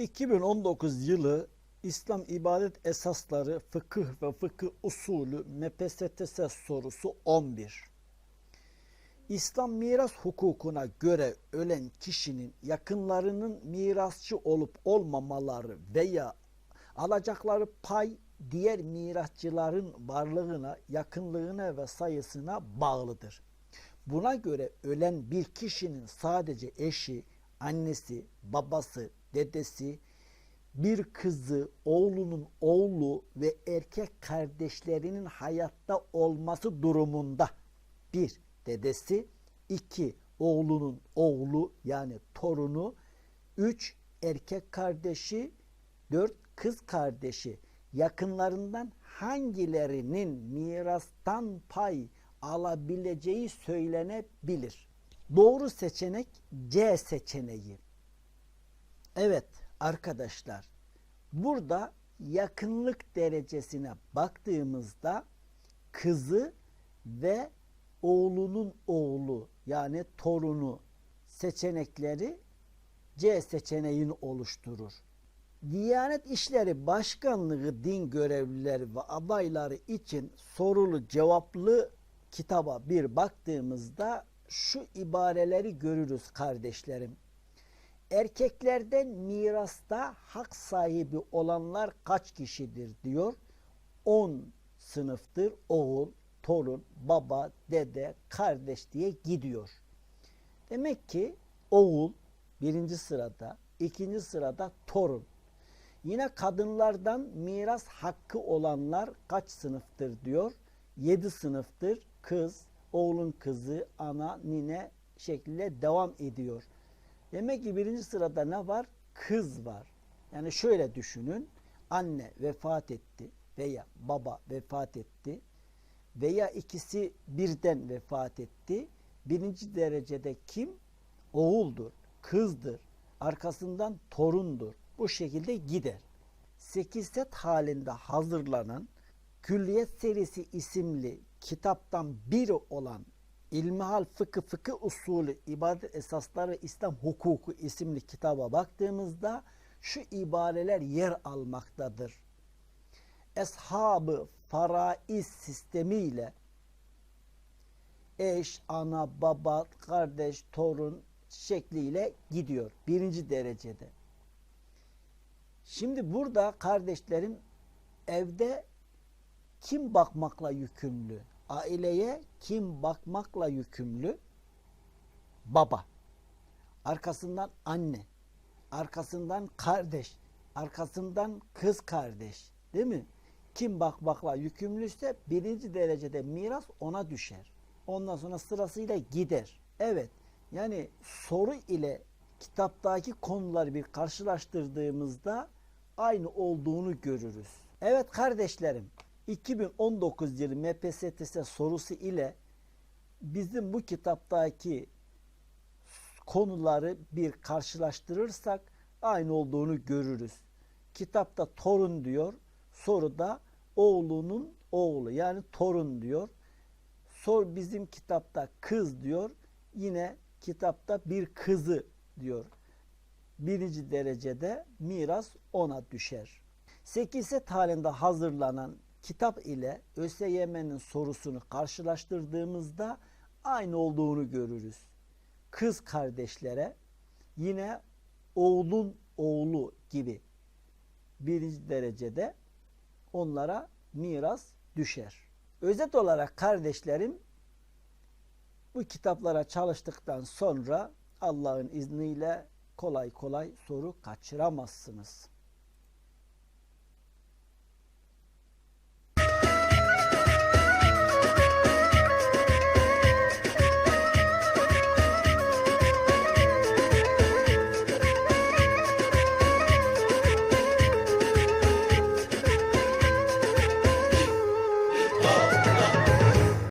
2019 yılı İslam ibadet esasları fıkıh ve fıkıh usulü MPSTS sorusu 11. İslam miras hukukuna göre ölen kişinin yakınlarının mirasçı olup olmamaları veya alacakları pay diğer mirasçıların varlığına, yakınlığına ve sayısına bağlıdır. Buna göre ölen bir kişinin sadece eşi, annesi, babası, dedesi, bir kızı, oğlunun oğlu ve erkek kardeşlerinin hayatta olması durumunda. Bir dedesi, iki oğlunun oğlu yani torunu, üç erkek kardeşi, dört kız kardeşi. Yakınlarından hangilerinin mirastan pay alabileceği söylenebilir. Doğru seçenek C seçeneği. Evet arkadaşlar burada yakınlık derecesine baktığımızda kızı ve oğlunun oğlu yani torunu seçenekleri C seçeneğini oluşturur. Diyanet İşleri Başkanlığı din görevlileri ve adayları için sorulu cevaplı kitaba bir baktığımızda şu ibareleri görürüz kardeşlerim. Erkeklerden mirasta hak sahibi olanlar kaç kişidir diyor. 10 sınıftır oğul, torun, baba, dede, kardeş diye gidiyor. Demek ki oğul birinci sırada, ikinci sırada torun. Yine kadınlardan miras hakkı olanlar kaç sınıftır diyor. 7 sınıftır. Kız, oğlun kızı, ana, nine şekliyle devam ediyor. Demek ki birinci sırada ne var? Kız var. Yani şöyle düşünün. Anne vefat etti veya baba vefat etti veya ikisi birden vefat etti. Birinci derecede kim? Oğuldur, kızdır. Arkasından torundur. Bu şekilde gider. 8 set halinde hazırlanan Külliyet serisi isimli kitaptan biri olan İlmihal Fıkı Fıkı Usulü İbadet Esasları ve İslam Hukuku isimli kitaba baktığımızda şu ibareler yer almaktadır. Eshabı faraiz sistemiyle eş, ana, baba, kardeş, torun şekliyle gidiyor. Birinci derecede. Şimdi burada kardeşlerim evde kim bakmakla yükümlü? Aileye kim bakmakla yükümlü? Baba. Arkasından anne. Arkasından kardeş. Arkasından kız kardeş. Değil mi? Kim bakmakla yükümlüyse birinci derecede miras ona düşer. Ondan sonra sırasıyla gider. Evet. Yani soru ile kitaptaki konuları bir karşılaştırdığımızda aynı olduğunu görürüz. Evet kardeşlerim 2019 yılı MPSTS sorusu ile bizim bu kitaptaki konuları bir karşılaştırırsak aynı olduğunu görürüz. Kitapta torun diyor, soruda oğlunun oğlu yani torun diyor. Sor bizim kitapta kız diyor. Yine kitapta bir kızı diyor. Birinci derecede miras ona düşer. 8 set hazırlanan kitap ile ÖSYM'nin sorusunu karşılaştırdığımızda aynı olduğunu görürüz. Kız kardeşlere yine oğlun oğlu gibi birinci derecede onlara miras düşer. Özet olarak kardeşlerim bu kitaplara çalıştıktan sonra Allah'ın izniyle kolay kolay soru kaçıramazsınız.